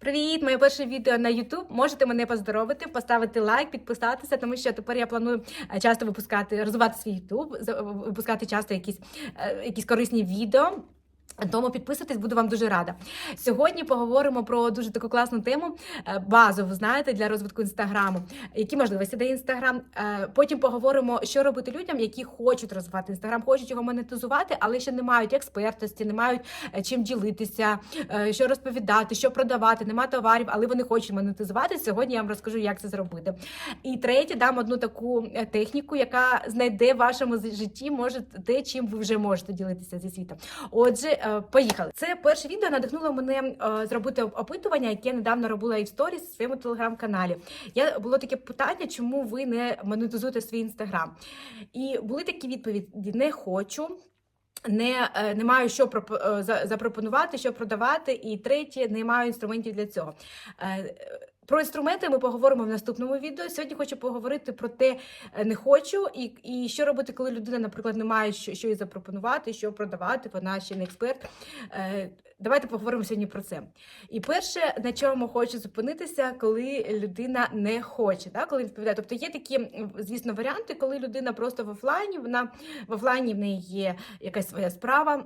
Привіт! Моє перше відео на YouTube. Можете мене поздоровити, поставити лайк, підписатися, тому що тепер я планую е, часто випускати, розвивати свій YouTube, випускати часто якісь, е, якісь корисні відео. Тому підписуйтесь, буду вам дуже рада. Сьогодні поговоримо про дуже таку класну тему е, базову, знаєте, для розвитку інстаграму. Які можливості дає інстаграм? Е, Потім поговоримо, що робити людям, які хочуть розвивати інстаграм, хочуть його монетизувати, але ще не мають експертності, не мають е, чим ділитися, що розповідати, що продавати, нема товарів, але вони хочуть монетизувати. Сьогодні я вам розкажу, як це зробити. І третє, дам одну таку техніку, яка знайде в вашому житті, може те, чим ви вже можете ділитися зі світом. Отже, поїхали. Це перше відео надихнуло мене е, зробити опитування, яке я недавно робила і в сторіс в своєму телеграм-каналі. Я було таке питання, чому ви не монетизуєте свій інстаграм? І були такі відповіді: не хочу. Не, е, не маю що пропо- е, за- запропонувати, що продавати, і третє, не маю інструментів для цього. Про інструменти ми поговоримо в наступному відео. Сьогодні хочу поговорити про те, е, не хочу, і, і що робити, коли людина, наприклад, не має що, що їй запропонувати, що продавати, вона ще не експерт. Е, Давайте поговоримо сьогодні про це. І перше, на чому хочу зупинитися, коли людина не хоче, так? коли відповідає. Тобто є такі, звісно, варіанти, коли людина просто в офлайні, вона в офлайні в неї є якась своя справа.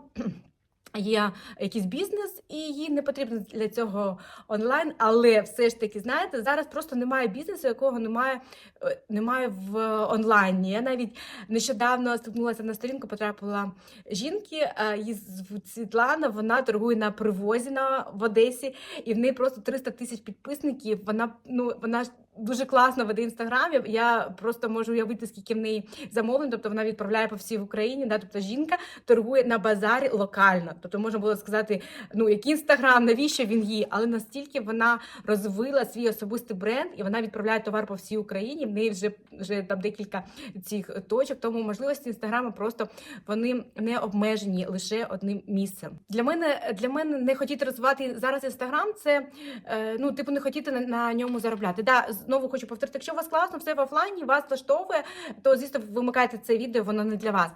Є якийсь бізнес, і їй не потрібно для цього онлайн, але все ж таки, знаєте, зараз просто немає бізнесу, якого немає, е, немає в онлайні. Я навіть нещодавно стикнулася на сторінку, потрапила жінки, е, її Світлана, вона торгує на привозі на в Одесі, і в неї просто 300 тисяч підписників. Вона ну вона ж дуже класно веде інстаграм. Я- просто можу уявити, скільки в неї замовлень. Тобто вона відправляє по всій Україні. Да? Тобто жінка торгує на базарі локально. Тобто можна було сказати, ну який інстаграм, навіщо він їй, але настільки вона розвила свій особистий бренд, і вона відправляє товар по всій Україні. В неї вже вже там декілька цих точок. Тому можливості інстаграму просто вони не обмежені лише одним місцем. Для мене для мене не хотіти розвивати зараз інстаграм. Це е, ну типу не хотіти на, на ньому заробляти. Да, знову хочу повторити, якщо у вас класно, все в офлайні, вас влаштовує, то звісно вимикайте це відео, воно не для вас.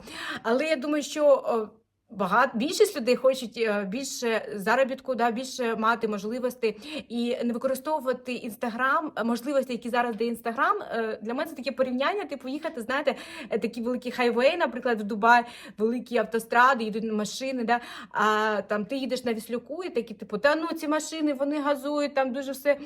Але я думаю, що. Багато більшість людей хочуть е, більше заробітку, да більше мати можливостей і не використовувати інстаграм, можливості, які зараз дає інстаграм. Е, Для мене це таке порівняння. Типу їхати, знаєте, е, такі великі хайвеї, наприклад, в Дубай, великі автостради, їдуть машини. Да, а там ти їдеш на віслюку, і такі, типу, та ну ці машини вони газують, там дуже все.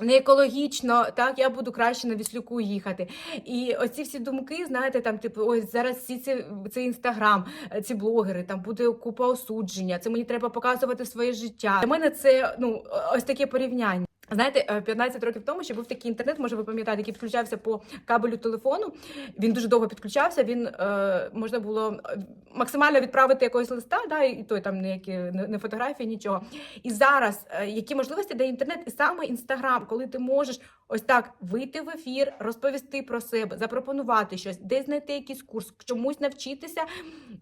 Е, Не екологічно, так я буду краще на віслюку їхати. І оці всі думки, знаєте, там, типу, ось зараз всі ці це інстаграм, е, ці блогери, там буде купа осудження. Це мені треба показувати своє життя. Для мене це ну ось таке порівняння. Знаєте, е, 15 років тому ще був такий інтернет, може ви пам'ятаєте, який підключався по кабелю телефону. Він дуже довго підключався. Він е, можна було е, максимально відправити якогось листа, да, і той там ніякі не, фотографії, нічого. І зараз е, які можливості дає інтернет, і саме інстаграм, коли ти можеш ось так вийти в ефір, розповісти про себе, запропонувати щось, десь знайти якийсь курс, чомусь навчитися,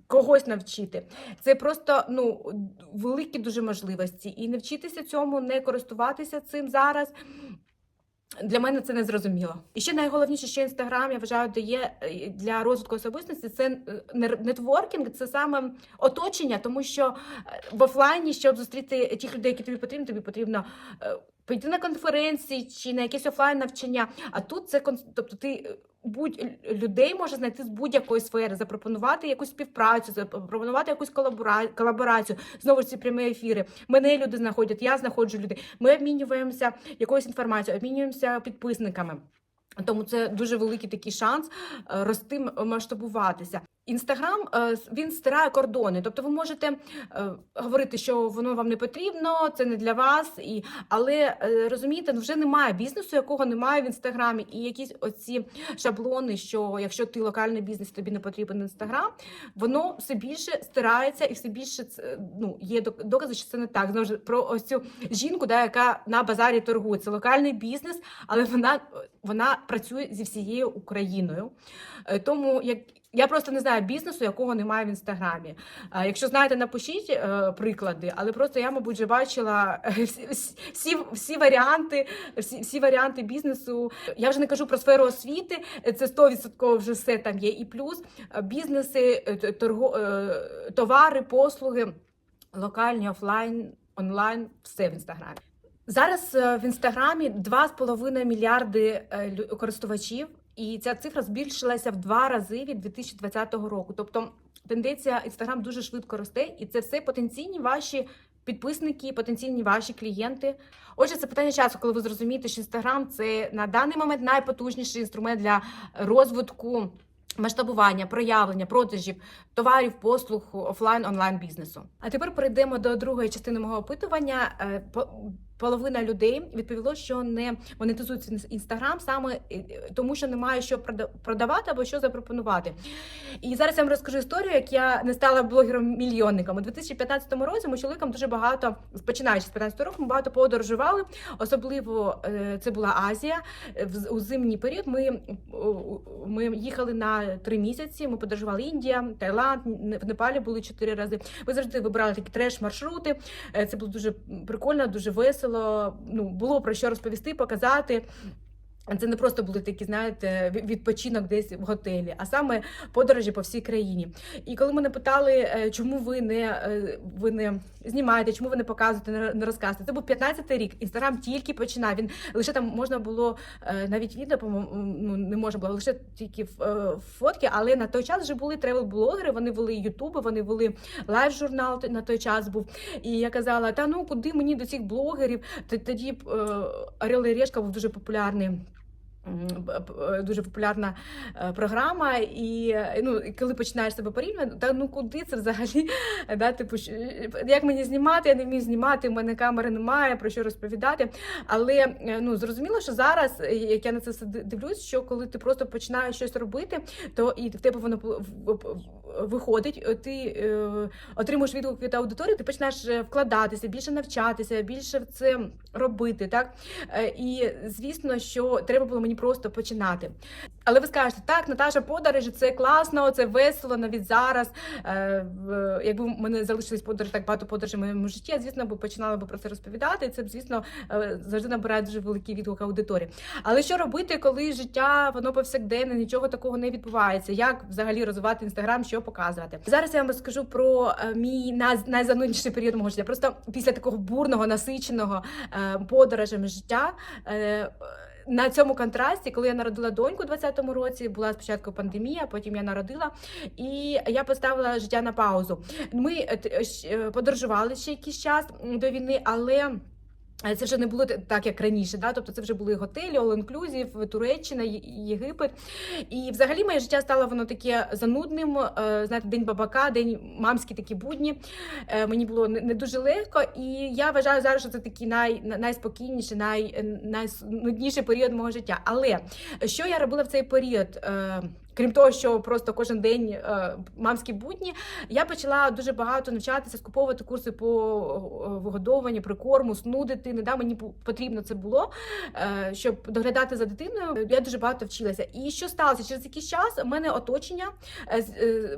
когось навчити. Це просто ну великі дуже можливості. І не вчитися цьому, не користуватися цим зараз. Для мене це не зрозуміло. І ще найголовніше, що інстаграм, я вважаю, дає е, для розвитку особистості це е, нетворкінг, це саме оточення, тому що е, в офлайні, щоб зустріти тих людей, які тобі потрібні, тобі потрібно пойти на конференції чи на якесь офлайн навчання. А тут це тобто ти е, будь людей може знайти з будь-якої сфери, запропонувати якусь співпрацю, запропонувати якусь колабора- колаборацію. Знову ж ці прямі ефіри. Мене люди знаходять, я знаходжу людей. Ми обмінюємося якоюсь інформацією, обмінюємося підписниками. Тому це дуже великий такий шанс е, рости, масштабуватися. Інстаграм е, він стирає кордони, тобто ви можете е, говорити, що воно вам не потрібно, це не для вас. І але е, розумієте, вже немає бізнесу, якого немає в інстаграмі, і якісь оці шаблони, що якщо ти локальний бізнес, тобі не потрібен інстаграм, воно все більше стирається і все більше ну є док- докази, що це не так. Знову ж про ось цю жінку, да, яка на базарі торгує. Це локальний бізнес, але вона, вона працює зі всією Україною. Тому як я просто не знаю бізнесу, якого немає в інстаграмі. Е, Якщо знаєте, напишіть е, приклади, але просто я, мабуть, вже бачила е, всі, всі, варіанти, всі, всі варіанти бізнесу. Я вже не кажу про сферу освіти, це 100% вже все там є. І плюс бізнеси, торго, товари, послуги, локальні, офлайн, онлайн, все в інстаграмі. Зараз в інстаграмі 2,5 мільярди користувачів, і ця цифра збільшилася в два рази від 2020 року. Тобто тенденція інстаграм дуже швидко росте, і це все потенційні ваші підписники, потенційні ваші клієнти. Отже, це питання часу, коли ви зрозумієте, що інстаграм це на даний момент найпотужніший інструмент для розвитку. Масштабування, проявлення, продажів, товарів, послуг, офлайн, онлайн бізнесу. А тепер перейдемо до другої частини мого опитування. Е, по- Половина людей відповіло, що не монетизують інстаграм саме е, тому, що немає що прода- продавати або що запропонувати. І зараз я вам розкажу історію, як я не стала блогером-мільйонником. У 2015 році ми чоловіком дуже багато, починаючи з 15 року, ми багато подорожували. Особливо е, це була Азія. Е, У зимній період ми, ми їхали на три місяці. Ми подорожували Індія, Таїланд, в Непалі були чотири рази. Ми завжди вибирали такі треш-маршрути. Е, Це було дуже прикольно, дуже весело. Ну було про що розповісти, показати. Це не просто були такі, знаєте, відпочинок десь в готелі, а саме подорожі по всій країні. І коли мене питали, е, чому ви не е, ви не знімаєте, чому ви не показуєте, не ро- розказуєте, це був 15-й рік. Інстаграм тільки починав. Він лише там можна було е, навіть відео, ну не можна було лише тільки фотки. Але на той час вже були тревел-блогери, вони вели ютуби, вони вели лайв-журнал на той час був. І я казала: та ну куди мені до цих блогерів? Тоді Орел і Решка був дуже популярний. Б- Дуже популярна е, програма, і е, ну коли починаєш себе порівнювати, та ну куди це взагалі? Да, типу, як мені знімати? Я не вмію знімати, у мене камери немає, про що розповідати. Але е, ну зрозуміло, що зараз, е, як я на це все дивлюсь, що коли ти просто починаєш щось робити, то і в тебе воно виходить, е, ти е, отримуєш відгук від аудиторії, ти починаєш е, вкладатися, більше навчатися, більше в це робити. Так Е, і звісно, що треба було мені просто починати. Але ви скажете, так, Наташа, подорожі, це класно, це весело навіть зараз. Е, Якби в мене залишились подорожі, так багато подорожей в моєму житті, я, звісно, б починала би про це розповідати. І це б, звісно, е, завжди набирає дуже великий відгук аудиторії. Але що робити, коли життя воно повсякденне, нічого такого не відбувається? Як взагалі розвивати інстаграм, що показувати? Зараз я вам розкажу про е, мій най- найзанудніший період мого життя. Просто після такого бурного, насиченого е, подорожами життя. На цьому контрасті, коли я народила доньку у 2020 році, була спочатку пандемія, потім я народила, і я поставила життя на паузу. Ми е, е, подорожували ще якийсь час до війни, але. Е, Це вже не було так, як раніше, да? тобто це вже були готелі, all-inclusive, Туреччина, Єгипет. І взагалі моє життя стало воно таке занудним. е, Знаєте, день бабака, день мамські такі будні. Е, Мені було не дуже легко, і я вважаю зараз, що це такий най, на- найспокійніший, най, найнудніший період мого життя. Але що я робила в цей період? Крім того, що просто кожен день е, мамські будні, я почала дуже багато навчатися, скуповувати курси по е, вигодовуванню, прикорму, сну дитини. Да, мені потрібно це було, е, щоб доглядати за дитиною. Я дуже багато вчилася. І що сталося? Через якийсь час у мене оточення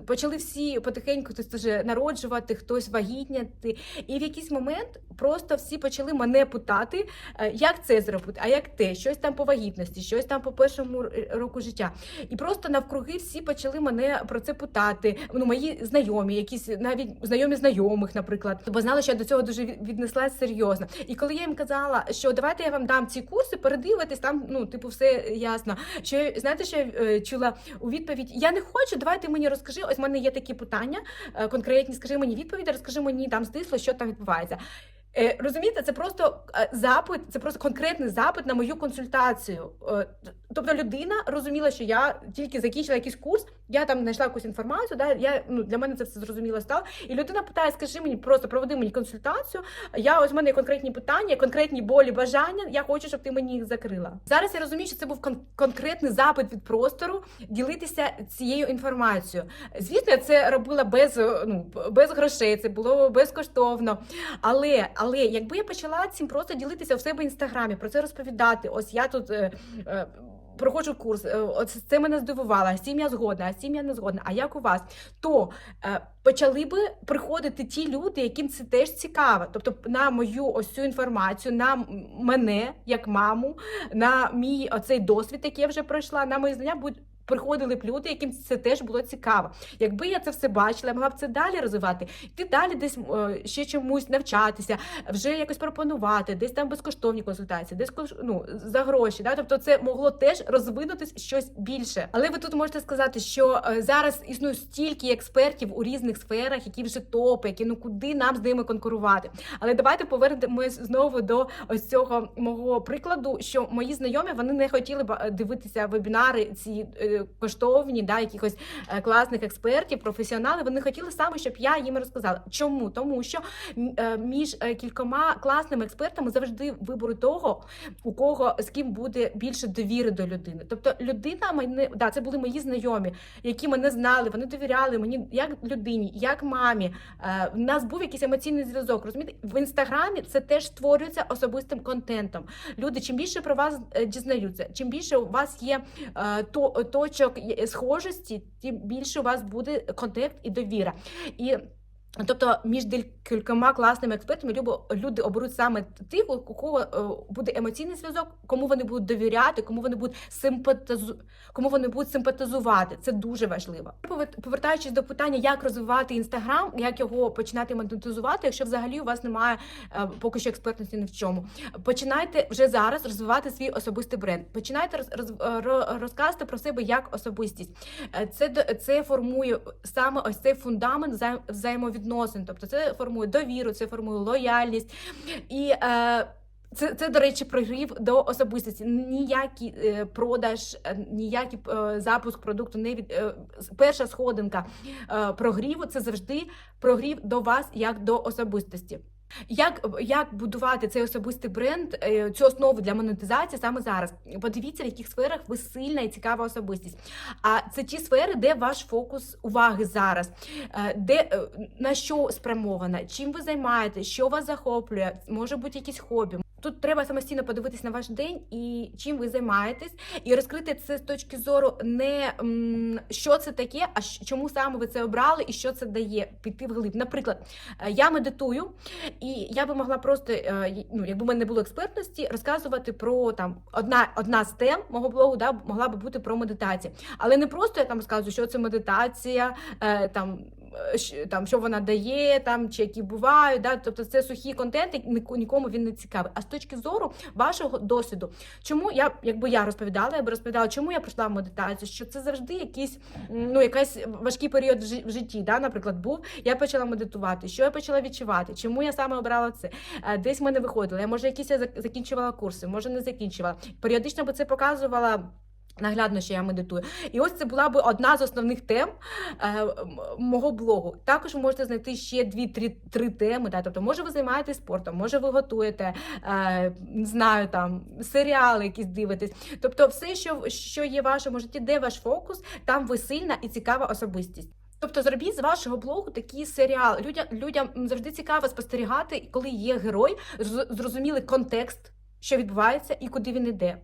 почали всі потихеньку вже народжувати, хтось вагітняти. І в якийсь момент просто всі почали мене питати, як це зробити, а як те, щось там по вагітності, щось там по першому року життя. І просто навкруги всі почали мене про це питати. Ну, мої знайомі, якісь навіть знайомі знайомих, наприклад, бо знали, що я до цього дуже від- віднеслась серйозно. І коли я їм казала, що давайте я вам дам ці курси, передивитись, там ну типу все ясно. Що знаєте, що я е, чула у відповідь? Я не хочу, давай ти мені розкажи. Ось в мене є такі питання е, конкретні. Скажи мені відповіді, розкажи мені там стисло, що там відбувається. Е, Розумієте, це просто е, запит, це просто конкретний запит на мою консультацію. Е, Тобто людина розуміла, що я тільки закінчила якийсь курс, я там знайшла якусь інформацію. Да, я ну для мене це все зрозуміло стало. І людина питає: скажи мені, просто проведи мені консультацію. Я ось в мене є конкретні питання, конкретні болі, бажання. Я хочу, щоб ти мені їх закрила. Зараз я розумію, що це був кон- конкретний запит від простору ділитися цією інформацією. Звісно, я це робила без ну без грошей, це було безкоштовно. Але, але якби я почала цим просто ділитися в себе в інстаграмі, про це розповідати, ось я тут. Е, е, Проходжу курс, е, це мене здивувало, з цим я згодна, а з цим я не згодна. А як у вас? То е, почали би приходити ті люди, яким це теж цікаво. Тобто на мою ось цю інформацію, на мене як маму, на мій оцей досвід, який я вже пройшла, на мої знання будуть приходили б люди, яким це теж було цікаво. Якби я це все бачила, я могла б це далі розвивати, йти далі десь е, ще чомусь навчатися, вже якось пропонувати, десь там безкоштовні консультації, десь ну, за гроші. Да? Тобто це могло теж розвинутись щось більше. Але ви тут можете сказати, що е, зараз існує стільки експертів у різних сферах, які вже топи, які ну куди нам з ними конкурувати. Але давайте повернемось знову до ось цього мого прикладу, що мої знайомі вони не хотіли б е, дивитися вебінари ці коштовні, да, якихось е, класних експертів, професіоналів. Вони хотіли саме, щоб я їм розказала. Чому? Тому що е, між е, кількома класними експертами завжди вибору того, у кого з ким буде більше довіри до людини. Тобто людина мене да, це були мої знайомі, які мене знали, вони довіряли мені як людині, як мамі. В нас був якийсь емоційний зв'язок. Розумієте, в інстаграмі це теж створюється особистим контентом. Люди, чим більше про вас дізнаються, чим більше у вас є е, то, точок схожості, тим більше у вас буде контакт і довіра. І Тобто між кількома класними експертами любо- люди оберуть саме тих, у кого е, буде емоційний зв'язок, кому вони будуть довіряти, кому вони будуть симпатизу... кому вони будуть симпатизувати. Це дуже важливо. Повертаючись до питання, як розвивати інстаграм, як його починати монетизувати, якщо взагалі у вас немає е, поки що експертності ні в чому. Починайте вже зараз розвивати свій особистий бренд. Починайте роз, роз, розказувати про себе як особистість. Е, Це це формує саме ось цей фундамент взаєм- взаємовідносин. Тобто це формує довіру, це формує лояльність і. Е, це, це, до речі, прогрів до особистості. Ніякий е, продаж, е, ніякий е, запуск продукту не від е, перша сходинка е, прогріву це завжди прогрів до вас як до особистості. Як, як будувати цей особистий бренд, е, цю основу для монетизації саме зараз? Подивіться, в яких сферах ви сильна і цікава особистість. А це ті сфери, де ваш фокус уваги зараз, Е, де е, на що спрямована, чим ви займаєтесь, що вас захоплює, може бути якісь хобі. Тут треба самостійно подивитись на ваш день і чим ви займаєтесь, і розкрити це з точки зору не що це таке, а чому саме ви це обрали і що це дає піти вглиб. Наприклад, е, я медитую, і я би могла просто, е, ну, якби в мене не було експертності, розказувати про там одна, одна з тем мого блогу, да, могла би бути про медитацію. Але не просто я там розказую, що це медитація, е, там. Е, Там що вона дає, там чи які бувають, да? тобто це сухий контент, нікому він не цікавий. А з точки зору вашого досвіду, чому я, якби я розповідала, я би розповідала, чому я прийшла в медитацію, що це завжди якийсь ну, якийсь важкий період в житті. Да? Наприклад, був я почала медитувати, що я почала відчувати, чому я саме обрала це. Е, Десь в мене виходило. Я може якісь я закінчувала курси, може не закінчувала. Періодично би це показувала. Наглядно, що я медитую, і ось це була би одна з основних тем е, мого блогу. Також ви можете знайти ще дві-три теми. Да? Тобто, може, ви займаєтесь спортом, може, ви готуєте, е, не знаю, там серіали якісь дивитесь. Тобто, все, що, що є в вашому житті, де ваш фокус, там ви сильна і цікава особистість. Тобто зробіть з вашого блогу такий серіал. Людям, людям завжди цікаво спостерігати, коли є герой, зр- зрозуміли контекст. Що відбувається і куди він іде.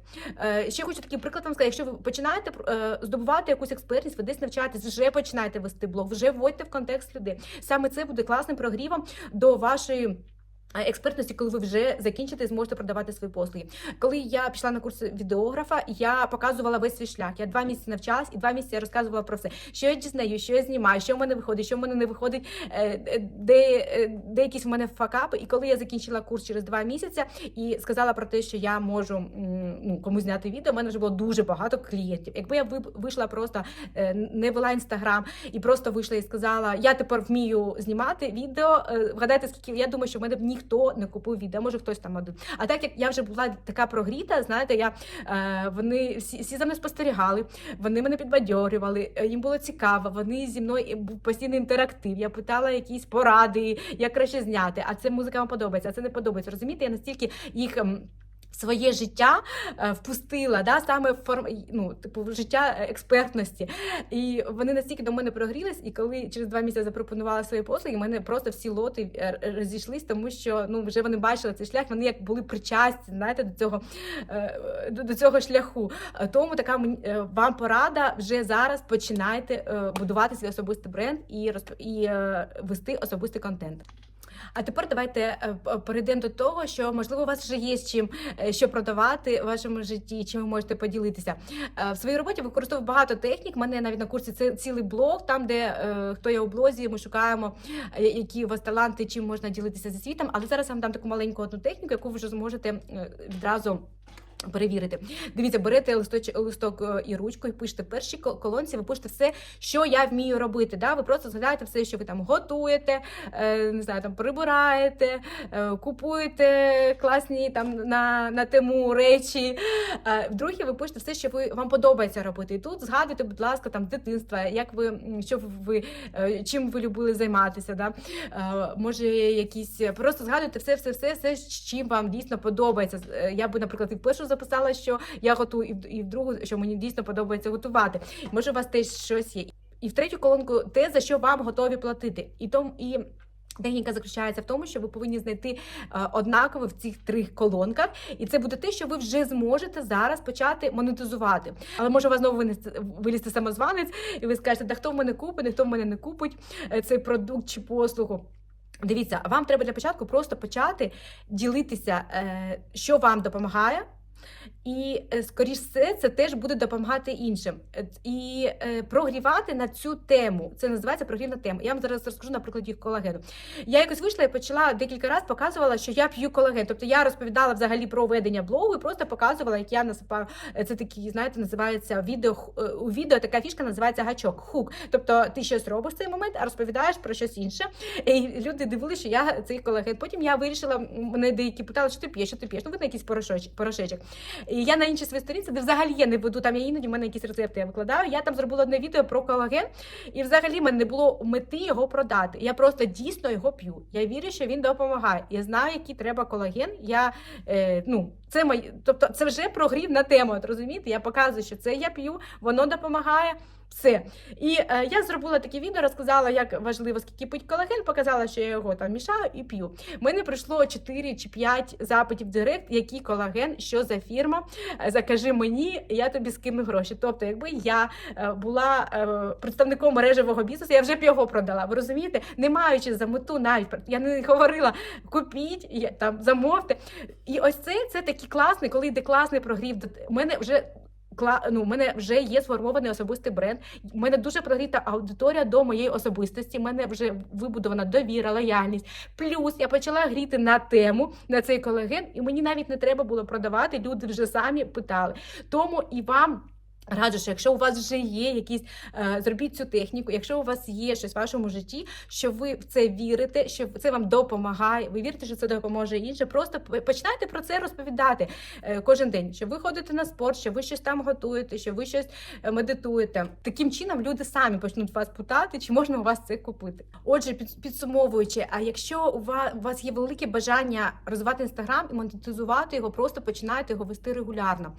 Е, ще хочу такий приклад вам сказати, якщо ви починаєте е, здобувати якусь експертність, ви десь навчаєтесь, вже починаєте вести блог, вже вводьте в контекст людей. Саме це буде класним прогрівом до вашої. Експертності, коли ви вже закінчите і зможете продавати свої послуги. Коли я пішла на курси відеографа, я показувала весь свій шлях. Я два місяці навчалась і два місяці я розказувала про все, що я дізнаю, що я знімаю, що в мене виходить, що в мене не виходить, е, е, де, е, де якісь в мене факапи. І коли я закінчила курс через два місяці і сказала про те, що я можу ну, комусь зняти відео, в мене вже було дуже багато клієнтів. Якби я вийшла просто не вела інстаграм і просто вийшла і сказала, я тепер вмію знімати відео. Вгадайте, скільки я думаю, що в мене б ніхто не купив відео, може хтось там один. А так як я вже була така прогріта, знаєте, я е, вони всі, всі за мною спостерігали, вони мене підбадьорювали, е, їм було цікаво. Вони зі мною був постійний інтерактив. Я питала якісь поради, як краще зняти. А це музика вам подобається, а це не подобається. Розумієте, я настільки їх. Своє життя е, впустила, да, саме форм, ну, типу, життя експертності. І вони настільки до мене прогрілись, і коли через два місяці запропонувала свої послуги, в мене просто всі лоти е, розійшлись, тому що ну, вже вони бачили цей шлях, вони як були причасті знаєте, до цього, е, до, цього шляху. Е, Тому така е, вам порада вже зараз починайте е, будувати свій особистий бренд і, і е, вести особистий контент. А тепер давайте е, перейдемо до того, що можливо у вас вже є з чим е, що продавати в вашому житті, чим ви можете поділитися. Е, В своїй роботі використовую багато технік. У мене навіть на курсі це цілий блог, там де е, хто є у блозі, ми шукаємо, е, які у вас таланти, чим можна ділитися зі світом. Але зараз я вам дам таку маленьку одну техніку, яку ви вже зможете е, відразу. Перевірити. Дивіться, берете листоч, листок е, і ручку і пишете в першій колонці, ви пишете все, що я вмію робити. Да? Ви просто згадаєте все, що ви там готуєте, е, не знаю, там прибираєте, е, купуєте класні там на, на тему речі. Вдруге, ви пишете все, що ви вам подобається робити. І тут згадуйте, будь ласка, там дитинства, як ви що ви чим ви любили займатися. Да? Може, якісь просто згадуйте все, все, все, все, чим вам дійсно подобається. Я би, наприклад, і в записала, що я готую, і в- другу, що мені дійсно подобається готувати. Може, у вас теж щось є. І в третю колонку те, за що вам готові платити. І тому і. Техніка заключається в тому, що ви повинні знайти е, однакове в цих трьох колонках, і це буде те, що ви вже зможете зараз почати монетизувати. Але може у вас знову вилізти самозванець, і ви скажете, да хто в мене купить, хто в мене не купить е, цей продукт чи послугу. Дивіться, вам треба для початку просто почати ділитися, е, що вам допомагає. І, е, скоріш все, це теж буде допомагати іншим. Е, І е, прогрівати на цю тему. Це називається прогрівна тема. Я вам зараз розкажу на прикладі колагену. Я якось вийшла і почала декілька разів показувала, що я п'ю колаген. Тобто я розповідала взагалі про ведення блогу і просто показувала, як я насипаю. Це такі, знаєте, називається відео у відео. Така фішка називається гачок, хук. Тобто ти щось робиш в цей момент, а розповідаєш про щось інше. І люди дивилися, що я цей колаген. Потім я вирішила, мене деякі питали, що ти п'єш, що ти п'єш. Ну, видно, якийсь порошечок. І я на іншій своїй сторінці, де взагалі я не веду, там я іноді в мене якісь рецепти я викладаю. Я там зробила одне відео про колаген, і взагалі в мене не було мети його продати. Я просто дійсно його п'ю. Я вірю, що він допомагає. Я знаю, який треба колаген. Я е, ну це мої, тобто це вже прогрів на тему. От розумієте? Я показую, що це я п'ю, воно допомагає. Все. І е, я зробила таке відео, розказала, як важливо скільки пить колаген, показала, що я його там мішаю і п'ю. У мене прийшло 4 чи 5 запитів в директ, який колаген, що за фірма. Е, Закажи мені, я тобі скину гроші. Тобто, якби я е, була е, представником мережевого бізнесу, я вже б його продала. Ви розумієте? Не маючи за мету навіть я не говорила купіть, там замовте. І ось це, це такий класний, коли йде класний прогрів. У мене вже ну, у мене вже є сформований особистий бренд. У мене дуже прогріта аудиторія до моєї особистості. У мене вже вибудована довіра, лояльність. Плюс я почала гріти на тему на цей колаген, і мені навіть не треба було продавати. Люди вже самі питали. Тому і вам. Раджу, що якщо у вас вже є якісь, е, зробіть цю техніку, якщо у вас є щось в вашому житті, що ви в це вірите, що це вам допомагає, ви вірите, що це допоможе іншим, просто починайте про це розповідати е, кожен день, що ви ходите на спорт, що ви щось там готуєте, що ви щось е, медитуєте. Таким чином люди самі почнуть вас питати, чи можна у вас це купити. Отже, підсумовуючи, а якщо у вас, у вас є велике бажання розвивати інстаграм і монетизувати його, просто починайте його вести регулярно.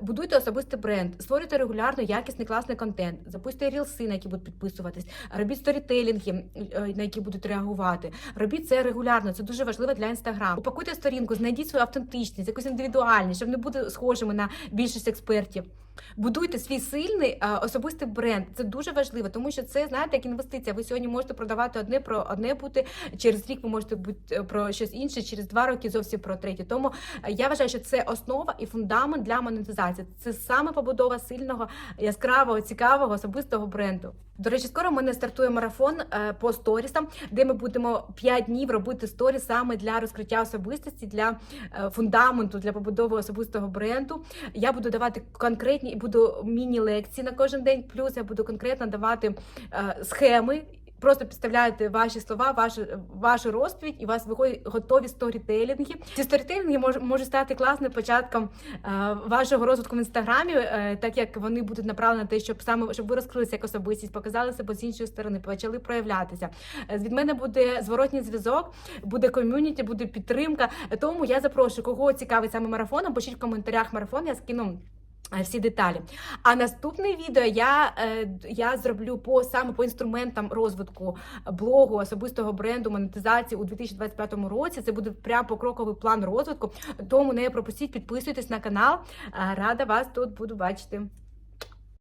Будуйте особистий бренд, створюйте регулярно якісний класний контент, запустите рілси, на які будуть підписуватись, робіть сторітелінги, е, на які будуть реагувати. Робіть це регулярно, це дуже важливо для інстаграму. Упакуйте сторінку, знайдіть свою автентичність, якусь індивідуальність, щоб не бути схожими на більшість експертів. Будуйте свій сильний е, особистий бренд. Це дуже важливо, тому що це знаєте як інвестиція. Ви сьогодні можете продавати одне про одне бути. Через рік ви можете бути е, про щось інше, через два роки зовсім про третє. Тому е, я вважаю, що це основа і фундамент для монетизації. Це саме побудова сильного, яскравого, цікавого особистого бренду. До речі, скоро в мене стартує марафон е, по сторісам, де ми будемо 5 днів робити сторіс саме для розкриття особистості, для е, фундаменту, для побудови особистого бренду. Я буду давати конкретні і буду міні-лекції на кожен день. Плюс я буду конкретно давати е, схеми. Просто підставляєте ваші слова, вашу, вашу розповідь, і у вас виходять готові сторітелінги. Ці сторітелінги мож, можуть стати класним початком е, вашого розвитку в інстаграмі, е, так як вони будуть направлені на те, щоб саме щоб ви розкрилися як особистість, показали себе з іншої сторони, почали проявлятися. Е, Від мене буде зворотній зв'язок, буде ком'юніті, буде підтримка. Тому я запрошую, кого цікавить саме марафоном, пишіть в коментарях марафон, я скину. Е, Всі деталі. А наступне відео я, е, я зроблю по саме по інструментам розвитку блогу, особистого бренду, монетизації у 2025 році. Це буде прям покроковий план розвитку. Тому не пропустіть, підписуйтесь на канал. Е, Рада вас тут буду бачити.